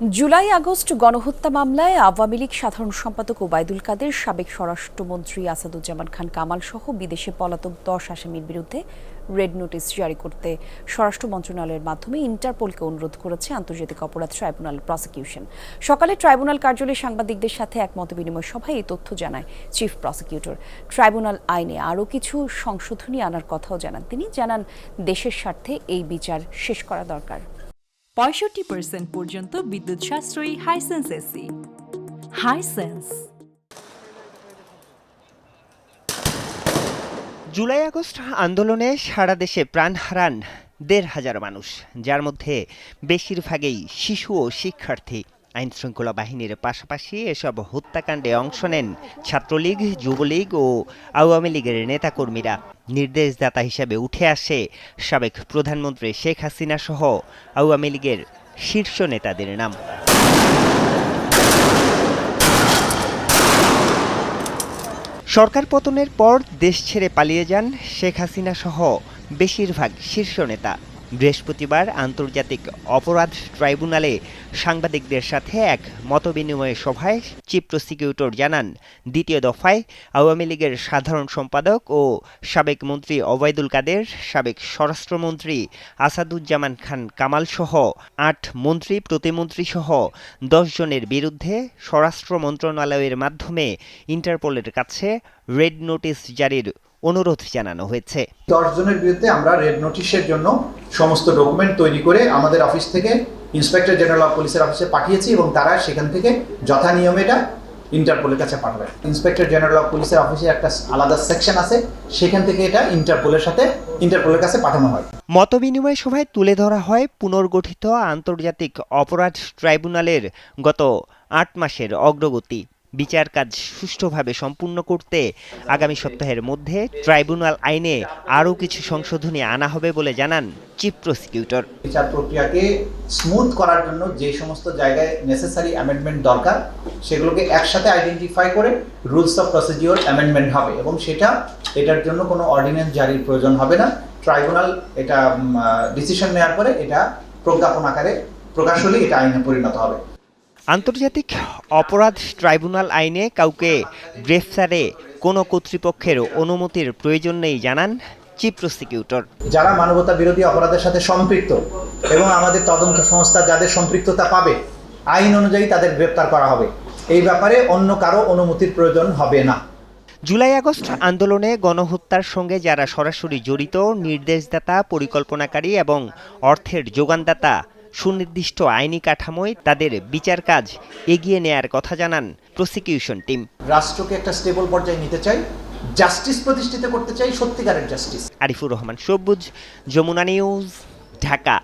July, August গণহত্যা মামলায় আওয়ামী লীগ সাধারণ সম্পাদক ওবায়দুল কাদের, সাবেক স্বরাষ্ট্রমন্ত্রী আসাদুজ্জামান খান কামাল সহ বিদেশে পলাতক দশ আসামির বিরুদ্ধে রেড নোটিশ জারি করতে স্বরাষ্ট্র মন্ত্রণালয়ের মাধ্যমে ইন্টারপোলকে অনুরোধ করেছে আন্তর্জাতিক অপরাধ ট্রাইব্যুনাল প্রসিকিউশন। সকালে ট্রাইব্যুনাল কার্যালয়ে সাংবাদিকদের সাথে এক মতবিনিময় সভায় এই তথ্য জানায় চিফ প্রসিকিউটর। ট্রাইব্যুনাল আইনে আরও কিছু সংশোধনী আনার কথাও জানান তিনি। জানান, দেশের স্বার্থে এই বিচার শেষ করা দরকার। পঁয়ষট্টি পার্সেন্ট পর্যন্ত বিদ্যুৎ সাশ্রয়ী Hisense AC Hisense July, August আন্দোলনে সারা দেশে প্রাণ হারান দেড় হাজার মানুষ, যার মধ্যে বেশিরভাগই শিশু ও শিক্ষার্থী। আইন শৃঙ্খলা বাহিনীর পাশাপাশি এসব হত্যাকাণ্ডে অংশ নেন ছাত্রলীগ, যুবলীগ ও আওয়ামী লীগের নেতাকর্মীরা। নির্দেশদাতা হিসেবে উঠে আসে সাবেক প্রধানমন্ত্রী শেখ হাসিনা সহ আওয়ামী লীগের শীর্ষ নেতাদের নাম। সরকার পতনের পর দেশ ছেড়ে পালিয়ে যান শেখ হাসিনা সহ বেশিরভাগ শীর্ষ নেতা। বৃহস্পতিবার আন্তর্জাতিক অপরাধ ট্রাইব্যুনালে সাংবাদিকদের সাথে এক মতবিনিময় সভায় চিফ প্রসিকিউটর জানান, দ্বিতীয় দফায় আওয়ামী লীগের সাধারণ সম্পাদক ও সাবেক মন্ত্রী ওবায়দুল কাদের, সাবেক স্বরাষ্ট্রমন্ত্রী আসাদুজ্জামান খান কামাল সহ আট মন্ত্রী প্রতিমন্ত্রী সহ দশ জনের বিরুদ্ধে স্বরাষ্ট্র মন্ত্রণালয়ের মাধ্যমে ইন্টারপোলের কাছে রেড নোটিশ জারির অনুরোধ জানানো হয়েছে। দশ জনের বিরুদ্ধে আমরা রেড নোটিশের জন্য সমস্ত ডকুমেন্ট তৈরি করে আমাদের অফিস থেকে ইন্সপেক্টর জেনারেল অফ পুলিশের অফিসে পাঠিয়েছি এবং তারা সেখান থেকে যথা নিয়মে এটা ইন্টারপোলের কাছে পাঠাবে। ইন্সপেক্টর জেনারেল অফ পুলিশের অফিসে একটা আলাদা সেকশন আছে সেখান থেকে এটা ইন্টারপোলের সাথে ইন্টারপোলের কাছে পাঠানো হয়। মতবিনিময় সভায় তুলে ধরা হয় পুনর্গঠিত আন্তর্জাতিক অপরাধ ট্রাইব্যুনালের গত আট মাসের অগ্রগতি। বিচার কাজ সুষ্ঠুভাবে সম্পূর্ণ করতে আগামী সপ্তাহের মধ্যে ট্রাইব্যুনাল আইনে আরও কিছু সংশোধনী আনা হবে বলে জানান চিফ প্রসিকিউটর। বিচার প্রক্রিয়াকে স্মুথ করার জন্য যে সমস্ত জায়গায় নেসেসারি অ্যামেন্ডমেন্ট দরকার, সেগুলোকে একসাথে আইডেন্টিফাই করে রুলস অফ প্রসিডিওর অ্যামেন্ডমেন্ট হবে এবং সেটা, এটার জন্য কোনো অর্ডিন্যান্স জারির প্রয়োজন হবে না। ট্রাইব্যুনাল এটা ডিসিশন নেওয়ার পরে এটা প্রজ্ঞাপন আকারে প্রকাশ হলে এটা আইনে পরিণত হবে। আন্তর্জাতিক অপরাধ ট্রাইব্যুনাল আইনে কাউকে গ্রেফতারে কোনো কর্তৃপক্ষের অনুমতির প্রয়োজন নেই জানান চিফ প্রসিকিউটর। যারা মানবতা বিরোধী অপরাধের সাথে সম্পৃক্ত এবং আমাদের তদন্ত সংস্থা যাদের সম্পৃক্ততা পাবে আইন অনুযায়ী তাদের গ্রেপ্তার করা হবে। এই ব্যাপারে অন্য কারও অনুমতির প্রয়োজন হবে না। জুলাই আগস্ট আন্দোলনে গণহত্যার সঙ্গে যারা সরাসরি জড়িত নির্দেশদাতা পরিকল্পনাকারী এবং অর্থের যোগানদাতা সুনির্দিষ্ট আইনি কাঠামোয় তাদের বিচার কাজ এগিয়ে নেয়ার কথা জানান প্রসিকিউশন টিম। রাষ্ট্রকে একটা স্টেবল পর্যায়ে নিতে চাই জাস্টিস প্রতিষ্ঠিত করতে চাই সত্যিকারের জাস্টিস। আরিফুর রহমান সবুজ যমুনা নিউজ ঢাকা।